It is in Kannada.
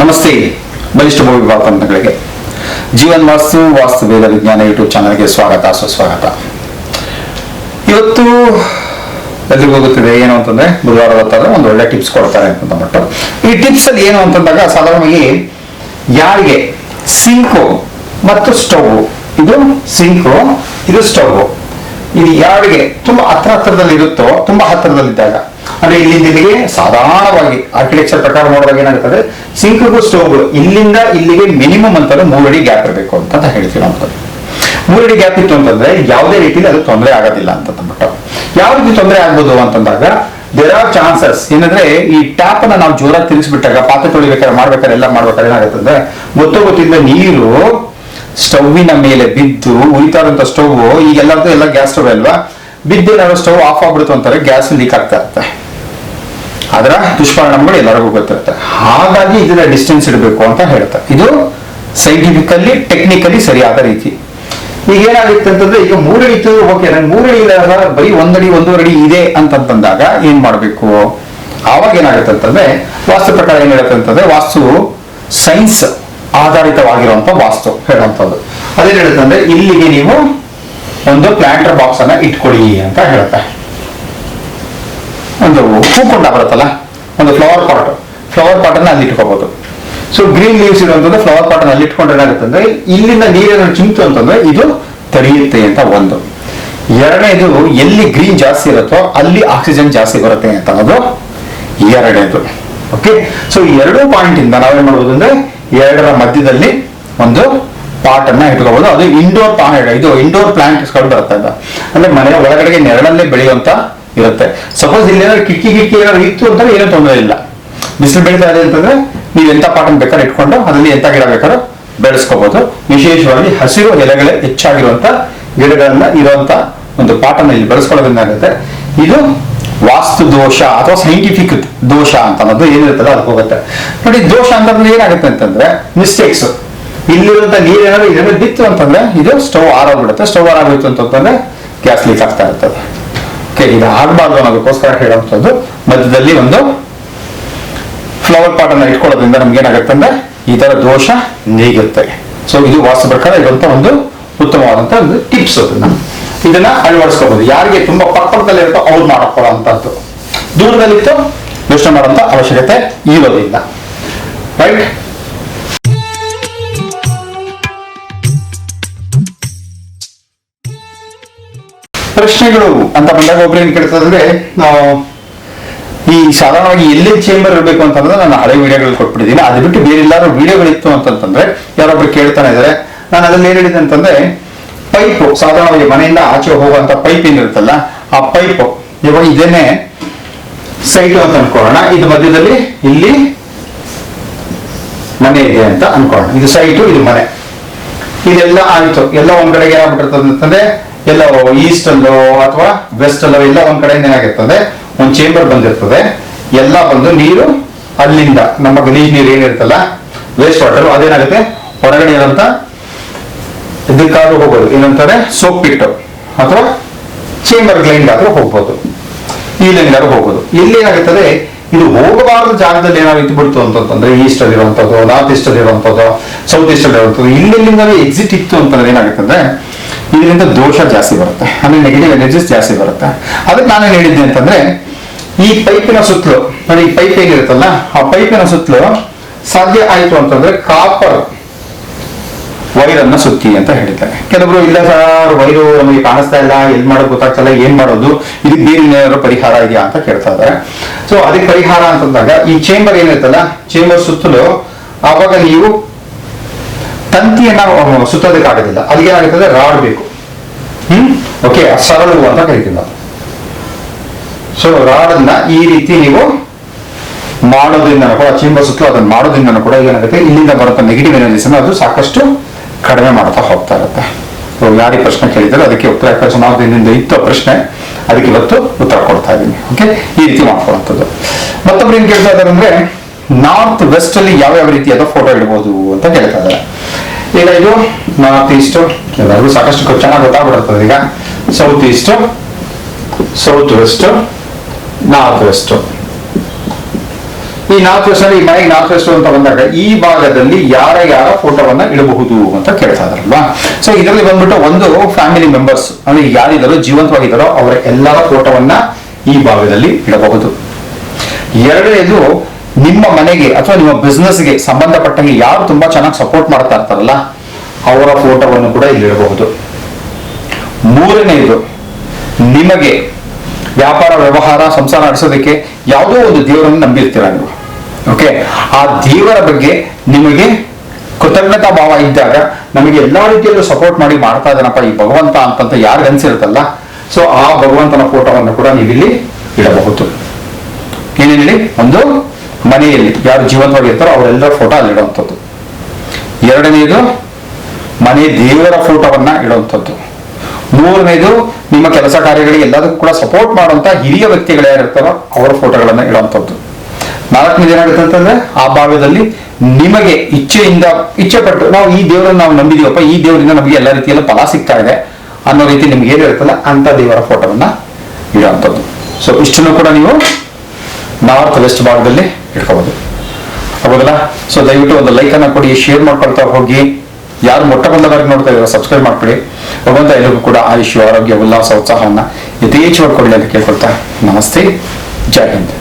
ನಮಸ್ತೆ, ಬಲಿಷ್ಠ ಭೂಮಿ ಬಾಪಂತಗಳಿಗೆ ಜೀವನ್ ವಾಸ್ತು ವಾಸ್ತು ವೇದ ವಿಜ್ಞಾನ ಯೂಟ್ಯೂಬ್ ಚಾನಲ್ಗೆ ಸ್ವಾಗತ, ಸುಸ್ವಾಗತ. ಇವತ್ತು ಎದುರು ಹೋಗುತ್ತಿದೆ ಏನು ಅಂತಂದ್ರೆ ಬುಧವಾರ ಹೊತ್ತಾದ್ರೆ ಒಂದು ಒಳ್ಳೆ ಟಿಪ್ಸ್ ಕೊಡ್ತಾರೆ ಅಂತ ಅಂದ್ಬಿಟ್ಟು ಈ ಟಿಪ್ಸ್ ಅಲ್ಲಿ ಏನು ಅಂತಂದಾಗ ಸಾಧಾರಣವಾಗಿ ಯಾರಿಗೆ ಸಿಂಕು ಮತ್ತು ಸ್ಟವ್. ಇದು ಸಿಂಕು, ಇದು ಸ್ಟವ್. ಇದು ಯಾರಿಗೆ ತುಂಬಾ ಹತ್ರ ಹತ್ರದಲ್ಲಿ ಇರುತ್ತೋ, ತುಂಬಾ ಹತ್ತಿರದಲ್ಲಿದ್ದಾಗ ಅಂದ್ರೆ ಇಲ್ಲಿಂದ ಇಲ್ಲಿಗೆ ಸಾಧಾರಣವಾಗಿ ಆರ್ಕಿಟೆಕ್ಚರ್ ಪ್ರಕಾರ ನೋಡಿದಾಗ ಏನಾಗುತ್ತದೆ? ಸಿಂಕ್ಗೂ ಸ್ಟೋವ್ ಇಲ್ಲಿಂದ ಇಲ್ಲಿಗೆ ಮಿನಿಮಮ್ ಅಂತಂದ್ರೆ ಮೂರಡಿ ಗ್ಯಾಪ್ ಇರಬೇಕು ಅಂತ ಹೇಳ್ತೀವಿ ಮೂರಡಿ ಗ್ಯಾಪ್ ಇತ್ತು ಅಂತಂದ್ರೆ ಯಾವುದೇ ರೀತಿಯಲ್ಲಿ ಅದು ತೊಂದರೆ ಆಗೋದಿಲ್ಲ ಅಂತ ಅಂದ್ಬಿಟ್ಟು. ಯಾವ ರೀತಿ ತೊಂದರೆ ಆಗ್ಬೋದು ಅಂತಂದಾಗ ದೇರ್ ಆರ್ ಚಾನ್ಸಸ್ ಏನಂದ್ರೆ ಈ ಟ್ಯಾಪ್ ಅನ್ನ ನಾವು ಜೋರಾಗಿ ತಿರುಗಿಸ್ಬಿಟ್ಟಾಗ, ಪಾತ್ರೆ ತೊಳಿಬೇಕಾದ್ರೆ ಮಾಡ್ಬೇಕಾದ್ರೆ ಎಲ್ಲ ಮಾಡ್ಬೇಕಾದ್ರೆ ಏನಾಗುತ್ತಂದ್ರೆ ಗೊತ್ತೋ ಗೊತ್ತಿದ್ದ ನೀರು ಸ್ಟವ್ವಿನ ಮೇಲೆ ಬಿದ್ದು ಉಯ್ತಾರಂತ ಸ್ಟವ್ ಈಗ ಎಲ್ಲರದ್ದು ಎಲ್ಲ ಗ್ಯಾಸ್ ಸ್ಟವ್ ಅಲ್ವಾ? ಬಿದ್ದು ಏನಾದ್ರು ಸ್ಟವ್ ಆಫ್ ಆಗ್ಬಿಡ್ತು ಅಂತಾರೆ ಗ್ಯಾಸ್ ಲೀಕ್ ಆಗ್ತಾ ಇರುತ್ತೆ. ಅದರ ದುಷ್ಪರಿಣಾಮಗಳು ಎಲ್ಲರಿಗೂ ಗೊತ್ತಿರುತ್ತೆ. ಹಾಗಾಗಿ ಇದರ ಡಿಸ್ಟೆನ್ಸ್ ಇಡಬೇಕು ಅಂತ ಹೇಳ್ತಾರೆ ಇದು ಸೈಂಟಿಫಿಕಲಿ ಟೆಕ್ನಿಕಲಿ ಸರಿಯಾದ ರೀತಿ. ಈಗ ಏನಾಗುತ್ತೆ ಅಂತಂದ್ರೆ, ಈಗ ಮೂರಡಿ ಇತ್ತು. ಓಕೆ ನಂಗೆ ಮೂರಡಿ ಇಲ್ಲ ಬರೀ ಒಂದಡಿ ಒಂದೂವರೆ ಅಡಿ ಇದೆ ಅಂತಂತಂದಾಗ ಏನ್ ಮಾಡ್ಬೇಕು? ಆವಾಗ ಏನಾಗುತ್ತೆ ಅಂತಂದ್ರೆ, ವಾಸ್ತು ಪ್ರಕಾರ ಏನ್ ಹೇಳುತ್ತೆ ಅಂತಂದ್ರೆ, ವಾಸ್ತು ಸೈನ್ಸ್ ಆಧಾರಿತವಾಗಿರುವಂತ ವಾಸ್ತು ಹೇಳುವಂಥದ್ದು. ಅದೇನ್ ಹೇಳುತ್ತೆ ಅಂದ್ರೆ, ಇಲ್ಲಿಗೆ ನೀವು ಒಂದು ಪ್ಲಾಂಟರ್ ಬಾಕ್ಸ್ ಅನ್ನ ಇಟ್ಕೊಳ್ಳಿ ಅಂತ ಹೇಳುತ್ತೆ. ಒಂದು ಹೂಕೊಂಡ ಬರುತ್ತಲ್ಲ, ಒಂದು ಫ್ಲವರ್ ಪಾಟ್ ಫ್ಲವರ್ ಪಾಟ್ ಅನ್ನ ಅಲ್ಲಿ ಇಟ್ಕೋಬಹುದು ಸೊ ಗ್ರೀನ್ ಲೀವ್ಸ್ ಇರುವಂತದ್ದು ಫ್ಲವರ್ ಪಾಟ್ ಅಲ್ಲಿ ಇಟ್ಕೊಂಡ್ರೆ ಏನಾಗುತ್ತೆ ಅಂದ್ರೆ ಇಲ್ಲಿಂದ ನೀರನ್ನು ಚಿಂತು ಅಂತಂದ್ರೆ ಇದು ತಡೆಯುತ್ತೆ ಅಂತ ಒಂದು. ಎರಡನೇದು, ಎಲ್ಲಿ ಗ್ರೀನ್ ಜಾಸ್ತಿ ಇರುತ್ತೋ ಅಲ್ಲಿ ಆಕ್ಸಿಜನ್ ಜಾಸ್ತಿ ಬರುತ್ತೆ ಅಂತ ಅನ್ನೋದು ಎರಡನೇದು. ಓಕೆ ಸೊ ಎರಡು ಪಾಯಿಂಟ್ ಇಂದ ನಾವೇನ್ ಮಾಡ್ಬೋದು ಅಂದ್ರೆ, ಎರಡರ ಮಧ್ಯದಲ್ಲಿ ಒಂದು ಪಾಟ್ ಅನ್ನ ಇಟ್ಕೋಬಹುದು ಅದು ಇಂಡೋರ್ ಇದು ಇಂಡೋರ್ ಪ್ಲಾಂಟ್ಸ್ಗಳು ಬರುತ್ತೆ ಅಂತ ಅಂದ್ರೆ ಮನೆಯ ಒಳಗಡೆಗೆ ನೆರಳಲ್ಲೇ ಬೆಳೆಯುವಂತ ಇರುತ್ತೆ. ಸಪೋಸ್ ಇಲ್ಲಿ ಏನಾದ್ರು ಕಿಟಕಿ ಕಿಟಕಿ ಏನಾದ್ರು ಇತ್ತು ಅಂತಂದ್ರೆ ಏನೂ ತೊಂದರೆ ಇಲ್ಲ. ಬಿಸಿಲು ಬೆಳೀತಾ ಇದೆ ಅಂತಂದ್ರೆ ನೀವು ಎಂತ ಪಾಟನ್ ಬೇಕಾದ್ರೆ ಇಟ್ಕೊಂಡು ಅದರಲ್ಲಿ ಎಂತ ಗಿಡ ಬೇಕಾದ್ರೂ ಬೆಳೆಸ್ಕೋಬಹುದು ವಿಶೇಷವಾಗಿ ಹಸಿರು ಎಲೆಗಳೇ ಹೆಚ್ಚಾಗಿರುವಂತ ಗಿಡಗಳನ್ನ ಇರುವಂತ ಒಂದು ಪಾಟನ್ನ ಇಲ್ಲಿ ಬೆಳೆಸ್ಕೊಳ್ಳೋದ್ರಿಂದ ಇದು ವಾಸ್ತು ದೋಷ ಅಥವಾ ಸೈಂಟಿಫಿಕ್ ದೋಷ ಅಂತ ಅನ್ನೋದು ಏನಿರುತ್ತಲ್ಲ ಅದಕ್ಕೆ ಹೋಗುತ್ತೆ. ನೋಡಿ, ದೋಷ ಅಂತಂದ್ರೆ ಏನಾಗುತ್ತೆ ಅಂತಂದ್ರೆ ಮಿಸ್ಟೇಕ್ಸ್ ಇಲ್ಲಿರುವಂತ ನೀರು ಏನಾದ್ರು ಇದರಲ್ಲಿ ಬಿತ್ತು ಅಂತಂದ್ರೆ ಇದು ಸ್ಟವ್ ಆರೋಗ್ಬಿಡುತ್ತೆ ಸ್ಟವ್ ಆರೋಗ್ಬಿತ್ತು ಅಂತಂದ್ರೆ ಗ್ಯಾಸ್ ಲೀಕ್ ಆಗ್ತಾ ಇರ್ತದೆ. ಓಕೆ ಇದು ಆಗಬಾರ್ದು ಅನ್ನೋದಕ್ಕೋಸ್ಕರ ಹೇಳುವಂಥದ್ದು, ಮಧ್ಯದಲ್ಲಿ ಒಂದು ಫ್ಲವರ್ ಪಾಟ್ ಅನ್ನ ಇಟ್ಕೊಳ್ಳೋದ್ರಿಂದ ನಮ್ಗೆ ಏನಾಗುತ್ತೆ ಅಂದ್ರೆ ಈ ತರ ದೋಷ ನೀಗುತ್ತೆ. ಸೊ ಇದು ವಾಸ್ತು ಪ್ರಕಾರ ಇರುವಂತ ಒಂದು ಉತ್ತಮವಾದಂತ ಒಂದು ಟಿಪ್ಸ್ ಅದನ್ನ ಇದನ್ನ ಅಳವಡಿಸ್ಕೋಬಹುದು ಯಾರಿಗೆ ತುಂಬಾ ಪಕ್ಕದಲ್ಲಿ ಇರುತ್ತೋ ಅವ್ರು ಮಾಡ್ಕೊಳ್ಳೋಂಥದ್ದು ದೂರದಲ್ಲಿತ್ತು ಯೋಚನೆ ಮಾಡುವಂತ ಅವಶ್ಯಕತೆ ಇರೋದಿಲ್ಲ. ರೈಟ್ ಪ್ರಶ್ನೆಗಳು ಅಂತ ಬಂದಾಗ ಒಬ್ರು ಏನ್ ಕೇಳ್ತದಂದ್ರೆ ನಾವು ಈ ಸಾಧಾರಣವಾಗಿ ಎಲ್ಲೇ ಚೇಂಬರ್ ಇರಬೇಕು ಅಂತಂದ್ರೆ ನಾನು ಹಳೆ ವಿಡಿಯೋಗಳು ಕೊಟ್ಬಿಟ್ಟಿದ್ದೀನಿ. ಅದು ಬಿಟ್ಟು ಬೇರೆ ಎಲ್ಲಾರು ವಿಡಿಯೋಗಳಿತ್ತು ಅಂತಂತಂದ್ರೆ ಯಾರೊಬ್ರು ಕೇಳ್ತಾನೆ ಇದಾರೆ ನಾನು ಅದನ್ನ ಏನ್ ಹೇಳಿದೆ ಅಂತಂದ್ರೆ, ಪೈಪ್, ಸಾಧಾರಣವಾಗಿ ಮನೆಯಿಂದ ಆಚೆ ಹೋಗುವಂತ ಪೈಪ್ ಏನಿರುತ್ತಲ್ಲ, ಆ ಪೈಪ್, ಇವಾಗ ಇದೇನೆ ಸೈಟ್ ಅಂತ ಅನ್ಕೊಳ್ಳೋಣ. ಇದು ಮಧ್ಯದಲ್ಲಿ ಇಲ್ಲಿ ಮನೆ ಇದೆ ಅಂತ ಅನ್ಕೊಳ್ಳೋಣ. ಇದು ಸೈಟು ಇದು ಮನೆ. ಇದೆಲ್ಲ ಆಯ್ತು. ಎಲ್ಲ ಒಂದ್ ಕಡೆಗೆ ಏನಾಗ್ಬಿಟ್ಟಿರ್ತದೆ ಅಂತಂದ್ರೆ ಎಲ್ಲ ಈಸ್ಟ್ ಅಲ್ಲೋ ಅಥವಾ ವೆಸ್ಟ್ ಅಲ್ಲೋ ಎಲ್ಲ ಒಂದ್ ಕಡೆಯಿಂದ ಏನಾಗಿರ್ತದೆ? ಒಂದ್ ಚೇಂಬರ್ ಬಂದಿರ್ತದೆ. ಎಲ್ಲ ಬಂದು ನೀರು ಅಲ್ಲಿಂದ ನಮ್ಮ ಗಲೀಜ್ ನೀರು ಏನಿರ್ತಲ್ಲ ವೇಸ್ಟ್ ವಾಟರ್ ಅದೇನಾಗುತ್ತೆ? ಹೊರಗಡೆ ಇರೋಂತ ಇದಕ್ಕಾದ್ರೂ ಹೋಗ್ಬೋದು. ಏನಂತಾರೆ? ಸೋಪ್ ಪಿಟ್ಟು ಅಥವಾ ಚೇಂಬರ್ ಗ್ಲೈಂಡ್ ಆದ್ರೂ ಹೋಗ್ಬೋದು. ಈ ಲೈನ್ಗಾದ್ರೂ ಹೋಗ್ಬೋದು. ಇಲ್ಲಿ ಏನಾಗುತ್ತದೆ? ಇದು ಹೋಗಬಾರದ ಜಾಗದಲ್ಲಿ ಏನಾದ್ರು ಬಿಡ್ತು ಅಂತಂದ್ರೆ ಈಸ್ಟ್ ಅಲ್ಲಿ ಇರುವಂತದ್ದು ನಾರ್ತ್ ಈಸ್ಟ್ ಅಲ್ಲಿ ಇರುವಂತದ್ದು ಸೌತ್ ಈಸ್ಟ್ ಅಲ್ಲಿ ಇರುವಂತದ್ದು ಎಕ್ಸಿಟ್ ಇತ್ತು ಅಂತಂದ್ರೆ ಏನಾಗುತ್ತೆ ಇದರಿಂದ ದೋಷ ಜಾಸ್ತಿ ಬರುತ್ತೆ. ಅಂದ್ರೆ ನೆಗೆಟಿವ್ ಎನರ್ಜಿಸ್ ಜಾಸ್ತಿ ಬರುತ್ತೆ. ಅದಕ್ಕೆ ನಾನು ಹೇಳಿದ್ದೆ ಅಂತಂದ್ರೆ, ಈ ಪೈಪಿನ ಸುತ್ತಲೂ, ನೋಡಿ ಈ ಪೈಪ್ ಏನಿರುತ್ತಲ್ಲ, ಆ ಪೈಪಿನ ಸುತ್ತಲೂ ಸಾಧ್ಯ ಆಯ್ತು ಅಂತಂದ್ರೆ ಕಾಪರ್ ವೈರ್ ಅನ್ನ ಸುತ್ತಿ ಅಂತ ಹೇಳಿದ್ದಾರೆ. ಕೆಲವರು, ಇಲ್ಲ ಸರ್ ವೈರು ನಮಗೆ ಕಾಣಿಸ್ತಾ ಇಲ್ಲ ಎಲ್ ಮಾಡೋದು ಗೊತ್ತಾಗ್ತಲ್ಲ ಏನ್ ಮಾಡೋದು, ಇದಕ್ಕೆ ಬೇರೆ ಏನಾದ್ರು ಪರಿಹಾರ ಇದೆಯಾ ಅಂತ ಕೇಳ್ತಾ ಇದ್ದಾರೆ. ಸೊ ಅದಕ್ಕೆ ಪರಿಹಾರ ಅಂತಂದಾಗ ಈ ಚೇಂಬರ್ ಏನಿರುತ್ತಲ್ಲ ಚೇಂಬರ್ ಸುತ್ತಲೂ ಅವಾಗ ನೀವು ತಂತಿಯನ್ನ ಸುತ್ತೋದಕ್ಕೆ ಸುತ್ತೋದಕ್ಕಾಗೋದಿಲ್ಲ ಅದಕ್ಕೆ ಏನಾಗುತ್ತದೆ ರಾಡ್ ಬೇಕು. ಹ್ಮ್? ಓಕೆ ಸರಳು ಅಂತ ಕರಿತೀವಿ ಸೊ ರಾಡನ್ನ ಈ ರೀತಿ ನೀವು ಮಾಡೋದ್ರಿಂದ ಕೂಡ ಚೀಂಬ ಸುತ್ತಲೂ ಅದನ್ನ ಮಾಡೋದ್ರಿಂದ ಕೂಡ ಏನಾಗುತ್ತೆ? ಇಲ್ಲಿಂದ ಬರುವಂತ ನೆಗೆಟಿವ್ ಎನರ್ಜೀಸ್ ಅದು ಸಾಕಷ್ಟು ಕಡಿಮೆ ಮಾಡ್ತಾ ಹೋಗ್ತಾ ಇರುತ್ತೆ. ಯಾರು ಪ್ರಶ್ನೆ ಕೇಳಿದ್ರು ಅದಕ್ಕೆ ಉತ್ತರ ಸುಮಾರು ಇತ್ತು. ಪ್ರಶ್ನೆ. ಅದಕ್ಕೆ ಇವತ್ತು ಉತ್ತರ ಕೊಡ್ತಾ ಇದ್ದೀನಿ. ಓಕೆ ಈ ರೀತಿ ಮಾಡ್ಕೊಳ್ಳುವಂಥದ್ದು. ಮತ್ತೊಬ್ರು ಏನ್ ಕೇಳ್ತಾ ಇದಾರೆ ಅಂದ್ರೆ ನಾರ್ತ್ ವೆಸ್ಟ್ ಅಲ್ಲಿ ಯಾವ ಯಾವ ರೀತಿಯಾದ ಫೋಟೋ ಇಡಬಹುದು ಅಂತ ಕೇಳ್ತಾ ಇದ್ದಾರೆ. ಈಗ ಇದು ನಾರ್ತ್ ಈಸ್ಟ್, ಎಲ್ಲರಿಗೂ ಸಾಕಷ್ಟು ಚೆನ್ನಾಗಿ ಗೊತ್ತಾಗ್ಬಿಡುತ್ತದೆ ಈಗ south east, south west, north west. ಈ ನಾರ್ತ್ ವೆಸ್ಟ್ ಅಲ್ಲಿ ಮನೆಗೆ ನಾರ್ತ್ ವೆಸ್ಟ್ ಅಂತ ಬಂದಾಗ ಈ ಭಾಗದಲ್ಲಿ ಯಾರ ಯಾರ ಫೋಟೋವನ್ನ ಇಡಬಹುದು ಅಂತ ಕೇಳ್ತಾ ಇದಾರಲ್ವಾ ಸೊ ಇದರಲ್ಲಿ ಬಂದ್ಬಿಟ್ಟು ಒಂದು ಫ್ಯಾಮಿಲಿ ಮೆಂಬರ್ಸ್ ಅಂದ್ರೆ ಯಾರಿದ್ದಾರೋ ಜೀವಂತವಾಗಿದ್ದಾರೋ, ಅವರ ಎಲ್ಲರ ಫೋಟೋವನ್ನ ಈ ಭಾಗದಲ್ಲಿ ಇಡಬಹುದು. ಎರಡನೇದು ನಿಮ್ಮ ಮನೆಗೆ ಅಥವಾ ನಿಮ್ಮ ಬಿಸ್ನೆಸ್ಗೆ ಸಂಬಂಧಪಟ್ಟಂಗೆ ಯಾರು ತುಂಬಾ ಚೆನ್ನಾಗಿ ಸಪೋರ್ಟ್ ಮಾಡ್ತಾ ಇರ್ತಾರಲ್ಲ, ಅವರ ಫೋಟೋವನ್ನು ಕೂಡ ಇಲ್ಲಿ ಇಡಬಹುದು. ಮೂರನೆಯದು ನಿಮಗೆ ವ್ಯಾಪಾರ, ವ್ಯವಹಾರ, ಸಂಸಾರ ನಡೆಸೋದಕ್ಕೆ ಯಾವುದೋ ಒಂದು ದೇವರನ್ನು ನಂಬಿರ್ತೀರ ನೀವು. ಓಕೆ ಆ ದೇವರ ಬಗ್ಗೆ ನಿಮಗೆ ಕೃತಜ್ಞತಾ ಭಾವ ಇದ್ದಾಗ ನಮಗೆ ಎಲ್ಲಾ ರೀತಿಯಲ್ಲೂ ಸಪೋರ್ಟ್ ಮಾಡಿ ಮಾಡ್ತಾ ಇದ್ದಾನಪ್ಪ ಈ ಭಗವಂತ ಅಂತಂತ ಯಾರು ಅನ್ಸಿರುತ್ತಲ್ಲ ಸೊ ಆ ಭಗವಂತನ ಫೋಟೋವನ್ನು ಕೂಡ ನೀವಿಲ್ಲಿ ಇಡಬಹುದು. ಏನೇನು ಒಂದು ಮನೆಯಲ್ಲಿ ಯಾರು ಜೀವಂತವಾಗಿರ್ತಾರೋ ಅವರೆಲ್ಲರ ಫೋಟೋ ಅಲ್ಲಿ ಇಡುವಂಥದ್ದು. ಎರಡನೇದು, ಮನೆ ದೇವರ ಫೋಟೋವನ್ನ ಇಡುವಂಥದ್ದು. ಮೂರನೇದು, ನಿಮ್ಮ ಕೆಲಸ ಕಾರ್ಯಗಳಿಗೆ ಎಲ್ಲದಕ್ಕೂ ಕೂಡ ಸಪೋರ್ಟ್ ಮಾಡುವಂತ ಹಿರಿಯ ವ್ಯಕ್ತಿಗಳು ಯಾರಿರ್ತಾರೋ ಅವರ ಫೋಟೋಗಳನ್ನ ಇಡುವಂಥದ್ದು. ನಾಲ್ಕನೇದು ಏನಾಗುತ್ತೆ ಅಂತಂದ್ರೆ, ಆ ಭಾಗದಲ್ಲಿ ನಿಮಗೆ ಇಚ್ಛೆಯಿಂದ ಇಚ್ಛೆ ಪಟ್ಟು ನಾವು ಈ ದೇವರನ್ನ ನಾವು ನಂಬಿದೀವಪ್ಪ, ಈ ದೇವರಿಂದ ನಮಗೆ ಎಲ್ಲ ರೀತಿಯಲ್ಲೂ ಫಲ ಸಿಗ್ತಾ ಇದೆ ಅನ್ನೋ ರೀತಿ ನಿಮ್ಗೆ ಏನಿರುತ್ತಲ್ಲ, ಅಂತ ದೇವರ ಫೋಟೋವನ್ನ ಇಡುವಂಥದ್ದು. ಸೊ ಇಷ್ಟನ್ನು ಕೂಡ ನೀವು ನಾರ್ತ್ ವೆಸ್ಟ್ ಭಾಗದಲ್ಲಿ ಇಟ್ಕೋಬಹುದು ಹೌದಲ್ಲ? ಸೊ ದಯವಿಟ್ಟು ಒಂದು ಲೈಕ್ ಅನ್ನ ಕೊಡಿ ಶೇರ್ ಮಾಡ್ಕೊಳ್ತಾ ಹೋಗಿ. ಯಾರು ಮೊಟ್ಟ ಮೊದಲ ನೋಡ್ತಾ ಇದ್ದಾರೆ ಸಬ್ಸ್ಕ್ರೈಬ್ ಮಾಡ್ಕೊಳ್ಳಿ ಭಗವಂತ ಎಲ್ಲರಿಗೂ ಕೂಡ ಆಯುಷ್ಯ ಆರೋಗ್ಯ, ಉಲ್ಲಾಸ, ಉತ್ಸಾಹವನ್ನ ಯಥೇಚ್ಛವಾಗಿ ಕೊಡಲಿ ಅಂತ ಕೇಳ್ಕೊಳ್ತಾ. ನಮಸ್ತೆ. ಜೈ ಹಿಂದ್.